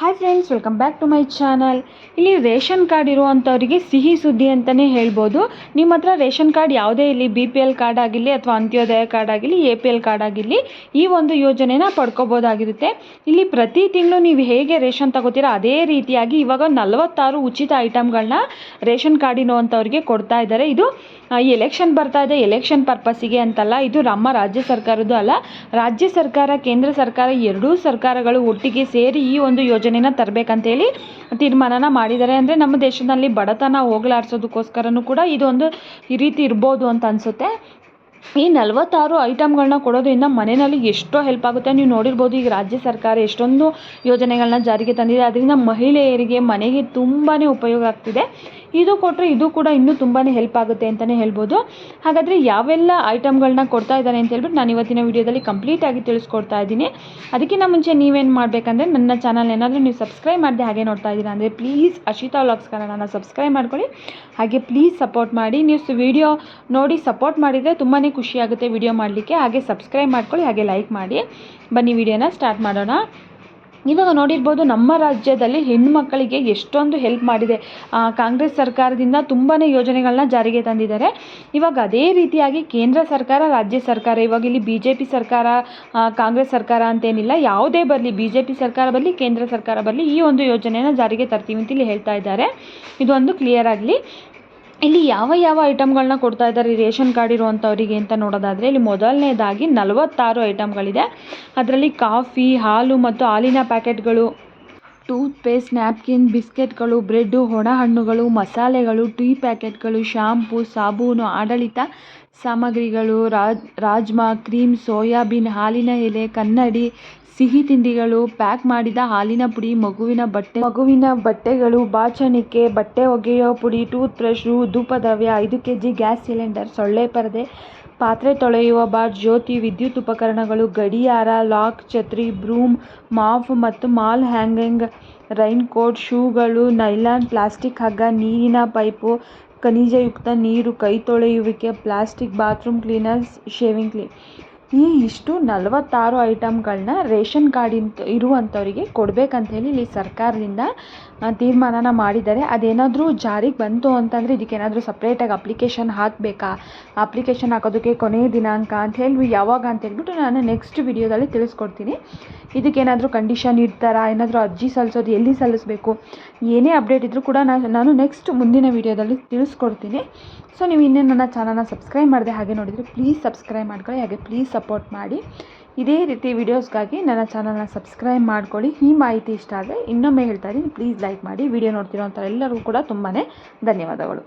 Hi friends welcome back to my channel ಇಲ್ಲಿ ration card ಇರುವಂಥವರಿಗೆ ಸಿಹಿ ಸುದ್ದಿ ಅಂತಲೇ ಹೇಳ್ಬೋದು. ನಿಮ್ಮ ಹತ್ರ ರೇಷನ್ ಕಾರ್ಡ್ ಯಾವುದೇ ಇಲ್ಲಿ ಬಿ ಪಿ ಎಲ್ ಕಾರ್ಡ್ ಆಗಿರಲಿ ಅಥವಾ ಅಂತ್ಯೋದಯ ಕಾರ್ಡ್ ಆಗಿರಲಿ ಎ ಪಿ ಎಲ್ ಕಾರ್ಡ್ ಆಗಿರಲಿ, ಈ ಒಂದು ಯೋಜನೆನ ಪಡ್ಕೋಬೋದಾಗಿರುತ್ತೆ. ಇಲ್ಲಿ ಪ್ರತಿ ತಿಂಗಳು ನೀವು ಹೇಗೆ ರೇಷನ್ ತಗೋತೀರಾ, ಅದೇ ರೀತಿಯಾಗಿ ಇವಾಗ ನಲವತ್ತಾರು ಉಚಿತ ಐಟಮ್ಗಳನ್ನ ರೇಷನ್ ಕಾರ್ಡ್ ಇರುವಂಥವ್ರಿಗೆ ಕೊಡ್ತಾ ಇದ್ದಾರೆ. ಇದು ಎಲೆಕ್ಷನ್ ಬರ್ತಾ ಇದೆ. ಎಲೆಕ್ಷನ್ ಪರ್ಪಸ್ಸಿಗೆ ಅಂತಲ್ಲ, ಇದು ನಮ್ಮ ರಾಜ್ಯ ಸರ್ಕಾರದ್ದು ಅಲ್ಲ. ರಾಜ್ಯ ಸರ್ಕಾರ, ಕೇಂದ್ರ ಸರ್ಕಾರ ಎರಡೂ ಸರ್ಕಾರಗಳು ಒಟ್ಟಿಗೆ ಸೇರಿ ಈ ಒಂದು ಯೋಜನೆನ ತರಬೇಕಂತೇಳಿ ತೀರ್ಮಾನನ ಮಾಡಿದ್ದಾರೆ. ಅಂದರೆ ನಮ್ಮ ದೇಶದಲ್ಲಿ ಬಡತನ ಹೋಗಲಾಡ್ಸೋದಕ್ಕೋಸ್ಕರನೂ ಕೂಡ ಇದೊಂದು ಈ ರೀತಿ ಇರ್ಬೋದು ಅಂತ ಅನಿಸುತ್ತೆ. ಈ ನಲವತ್ತಾರು ಐಟಮ್ಗಳನ್ನ ಕೊಡೋದ್ರಿಂದ ಮನೆಯಲ್ಲಿ ಎಷ್ಟೋ ಹೆಲ್ಪ್ ಆಗುತ್ತೆ. ನೀವು ನೋಡಿರ್ಬೋದು, ಈಗ ರಾಜ್ಯ ಸರ್ಕಾರ ಎಷ್ಟೊಂದು ಯೋಜನೆಗಳನ್ನ ಜಾರಿಗೆ ತಂದಿದೆ. ಅದರಿಂದ ಮಹಿಳೆಯರಿಗೆ, ಮನೆಗೆ ತುಂಬಾ ಉಪಯೋಗ ಆಗ್ತಿದೆ. ಇದು ಕೊಟ್ಟರೆ ಇದು ಕೂಡ ಇನ್ನೂ ತುಂಬಾ ಹೆಲ್ಪ್ ಆಗುತ್ತೆ ಅಂತಲೇ ಹೇಳ್ಬೋದು. ಹಾಗಾದರೆ ಯಾವೆಲ್ಲ ಐಟಮ್ಗಳನ್ನ ಕೊಡ್ತಾ ಇದ್ದಾರೆ ಅಂತ ಹೇಳ್ಬಿಟ್ಟು ನಾನು ಇವತ್ತಿನ ವೀಡಿಯೋದಲ್ಲಿ ಕಂಪ್ಲೀಟಾಗಿ ತಿಳಿಸ್ಕೊಡ್ತಾ ಇದ್ದೀನಿ. ಅದಕ್ಕಿಂತ ಮುಂಚೆ ನೀವೇನು ಮಾಡಬೇಕಂದ್ರೆ ನನ್ನ ಚಾನಲ್ ಏನಾದರೂ ನೀವು ಸಬ್ಸ್ಕ್ರೈಬ್ ಮಾಡಿದೆ ಹಾಗೆ ನೋಡ್ತಾ ಇದ್ದೀರಾ ಅಂದರೆ ಪ್ಲೀಸ್ ಅಶಿತಾ ವ್ಲಾಗ್ಸ್ ಕನ್ನಡನ ಸಬ್ಸ್ಕ್ರೈಬ್ ಮಾಡ್ಕೊಳ್ಳಿ. ಹಾಗೆ ಪ್ಲೀಸ್ ಸಪೋರ್ಟ್ ಮಾಡಿ. ನೀವು ವಿಡಿಯೋ ನೋಡಿ ಸಪೋರ್ಟ್ ಮಾಡಿದರೆ ತುಂಬಾ ಖುಷಿಯಾಗುತ್ತೆ ವಿಡಿಯೋ ಮಾಡಲಿಕ್ಕೆ. ಹಾಗೆ ಸಬ್ಸ್ಕ್ರೈಬ್ ಮಾಡ್ಕೊಳ್ಳಿ, ಹಾಗೆ ಲೈಕ್ ಮಾಡಿ. ಬನ್ನಿ ವಿಡಿಯೋನ ಸ್ಟಾರ್ಟ್ ಮಾಡೋಣ. ಇವಾಗ ನೋಡಿರ್ಬೋದು ನಮ್ಮ ರಾಜ್ಯದಲ್ಲಿ ಹೆಣ್ಣು ಮಕ್ಕಳಿಗೆ ಎಷ್ಟೊಂದು ಹೆಲ್ಪ್ ಮಾಡಿದೆ. ಕಾಂಗ್ರೆಸ್ ಸರ್ಕಾರದಿಂದ ತುಂಬಾ ಯೋಜನೆಗಳನ್ನ ಜಾರಿಗೆ ತಂದಿದ್ದಾರೆ. ಇವಾಗ ಅದೇ ರೀತಿಯಾಗಿ ಕೇಂದ್ರ ಸರ್ಕಾರ, ರಾಜ್ಯ ಸರ್ಕಾರ, ಇವಾಗ ಇಲ್ಲಿ ಬಿ ಜೆ ಪಿ ಸರ್ಕಾರ ಕಾಂಗ್ರೆಸ್ ಸರ್ಕಾರ ಅಂತೇನಿಲ್ಲ ಯಾವುದೇ ಬರಲಿ ಬಿ ಜೆ ಪಿ ಸರ್ಕಾರ ಬರಲಿ, ಕೇಂದ್ರ ಸರ್ಕಾರ ಬರಲಿ, ಈ ಒಂದು ಯೋಜನೆಯನ್ನು ಜಾರಿಗೆ ತರ್ತೀವಿ ಅಂತ ಇಲ್ಲಿ ಹೇಳ್ತಾ ಇದ್ದಾರೆ. ಇದೊಂದು ಕ್ಲಿಯರ್ ಆಗಲಿ. ಇಲ್ಲಿ ಯಾವ ಯಾವ ಐಟಮ್ಗಳನ್ನ ಕೊಡ್ತಾ ಇದ್ದಾರೆ? ರೇಷನ್ ಕಾರ್ಡ್ ಇರುವಂಥವರಿಗೆ ಅಂತ ನೋಡೋದಾದರೆ ಇಲ್ಲಿ ಮೊದಲನೇದಾಗಿ ನಲವತ್ತಾರು ಐಟಮ್ಗಳಿದೆ ಅದರಲ್ಲಿ ಕಾಫಿ, ಹಾಲು ಮತ್ತು ಹಾಲಿನ ಪ್ಯಾಕೆಟ್ಗಳು ಟೂತ್ ಪೇಸ್ಟ್ ನ್ಯಾಪ್ಕಿನ್, ಬಿಸ್ಕೆಟ್ಗಳು, ಬ್ರೆಡ್ಡು ಹಣ್ಣುಗಳು ಮಸಾಲೆಗಳು, ಟೀ ಪ್ಯಾಕೆಟ್ಗಳು, ಶಾಂಪು, ಸಾಬೂನು, ಆಡಳಿತ ಸಾಮಗ್ರಿಗಳು ರಾಜ್ ರಾಜ್ಮಾ, ಕ್ರೀಮ್, ಸೋಯಾಬೀನ್, ಹಾಲಿನ ಎಲೆ, ಕನ್ನಡಿ, ಸಿಹಿ ತಿಂಡಿಗಳು, ಪ್ಯಾಕ್ ಮಾಡಿದ ಹಾಲಿನ ಪುಡಿ, ಮಗುವಿನ ಬಟ್ಟೆ, ಮಗುವಿನ ಬಟ್ಟೆಗಳು, ಬಾಚಣಿಕೆ, ಬಟ್ಟೆ ಒಗೆಯೋ ಪುಡಿ ಟೂತ್ ಬ್ರಷ್ ಧೂಪದ್ರವ್ಯ, ಐದು ಕೆ ಜಿ ಗ್ಯಾಸ್ ಸಿಲಿಂಡರ್, ಸೊಳ್ಳೆ ಪರದೆ ಪಾತ್ರೆ ತೊಳೆಯುವ ಬಾರ್, ಜ್ಯೋತಿ, ವಿದ್ಯುತ್ ಉಪಕರಣಗಳು, ಗಡಿಯಾರ, ಲಾಕ್, ಛತ್ರಿ, ಬ್ರೂಮ್, ಮಾಫ್ ಮತ್ತು ಮಾಲ್ ಹ್ಯಾಂಗಿಂಗ್ ರೈನ್ ಕೋಟ್ ಶೂಗಳು, ನೈಲಾನ್, ಪ್ಲಾಸ್ಟಿಕ್ ಹಗ್ಗ, ನೀರಿನ ಪೈಪು, ಖನಿಜಯುಕ್ತ ನೀರು, ಕೈ ತೊಳೆಯುವಿಕೆ, plastic, bathroom cleaners, shaving clean ಈ ಇಷ್ಟು ನಲವತ್ತಾರು ಐಟಮ್ಗಳನ್ನ ರೇಷನ್ ಕಾರ್ಡ್ ಇಂತ ಇರುವಂಥವರಿಗೆ ಹೇಳಿ ಇಲ್ಲಿ ಸರ್ಕಾರದಿಂದ ತೀರ್ಮಾನನ ಮಾಡಿದ್ದಾರೆ. ಅದೇನಾದರೂ ಜಾರಿಗೆ ಬಂತು ಅಂತಂದರೆ ಇದಕ್ಕೇನಾದರೂ ಸಪ್ರೇಟಾಗಿ ಅಪ್ಲಿಕೇಶನ್ ಹಾಕಬೇಕಾ? ಅಪ್ಲಿಕೇಶನ್ ಹಾಕೋದಕ್ಕೆ ಕೊನೆಯ ದಿನಾಂಕ ಅಂತ ಹೇಳಿ ಯಾವಾಗ ಅಂತ ಹೇಳ್ಬಿಟ್ಟು ನಾನು ನೆಕ್ಸ್ಟ್ ವಿಡಿಯೋದಲ್ಲಿ ತಿಳಿಸ್ಕೊಡ್ತೀನಿ. ಇದಕ್ಕೇನಾದರೂ ಕಂಡೀಷನ್ ಇಡ್ತಾರಾ? ಏನಾದರೂ ಅರ್ಜಿ ಸಲ್ಲಿಸೋದು ಎಲ್ಲಿ ಸಲ್ಲಿಸಬೇಕು? ಏನೇ ಅಪ್ಡೇಟ್ ಇದ್ದರೂ ಕೂಡ ನಾನು ನಾನು ನೆಕ್ಸ್ಟ್ ಮುಂದಿನ ವಿಡಿಯೋದಲ್ಲಿ ತಿಳಿಸ್ಕೊಡ್ತೀನಿ. ಸೊ ನೀವು ಇನ್ನೇನು ನನ್ನ ಚಾನಲ್ನ ಸಬ್ಸ್ಕ್ರೈಬ್ ಮಾಡಿದೆ ಹಾಗೆ ನೋಡಿದರೆ ಪ್ಲೀಸ್ ಸಬ್ಸ್ಕ್ರೈಬ್ ಮಾಡ್ಕೊಳ್ಳಿ. ಹಾಗೆ ಪ್ಲೀಸ್ ಸಪೋರ್ಟ್ ಮಾಡಿ. ಇದೇ ರೀತಿ ವೀಡಿಯೋಸ್ಗಾಗಿ ನನ್ನ ಚಾನಲ್ನ ಸಬ್ಸ್ಕ್ರೈಬ್ ಮಾಡ್ಕೊಳ್ಳಿ. ಈ ಮಾಹಿತಿ ಇಷ್ಟ ಆದರೆ ಇನ್ನೊಮ್ಮೆ ಹೇಳ್ತಾ ಇದ್ದೀನಿ. ಪ್ಲೀಸ್ ಲೈಕ್ ಮಾಡಿ. ವಿಡಿಯೋ ನೋಡ್ತಿರೋಂಥ ಎಲ್ಲರಿಗೂ ಕೂಡ ತುಂಬಾ ಧನ್ಯವಾದಗಳು.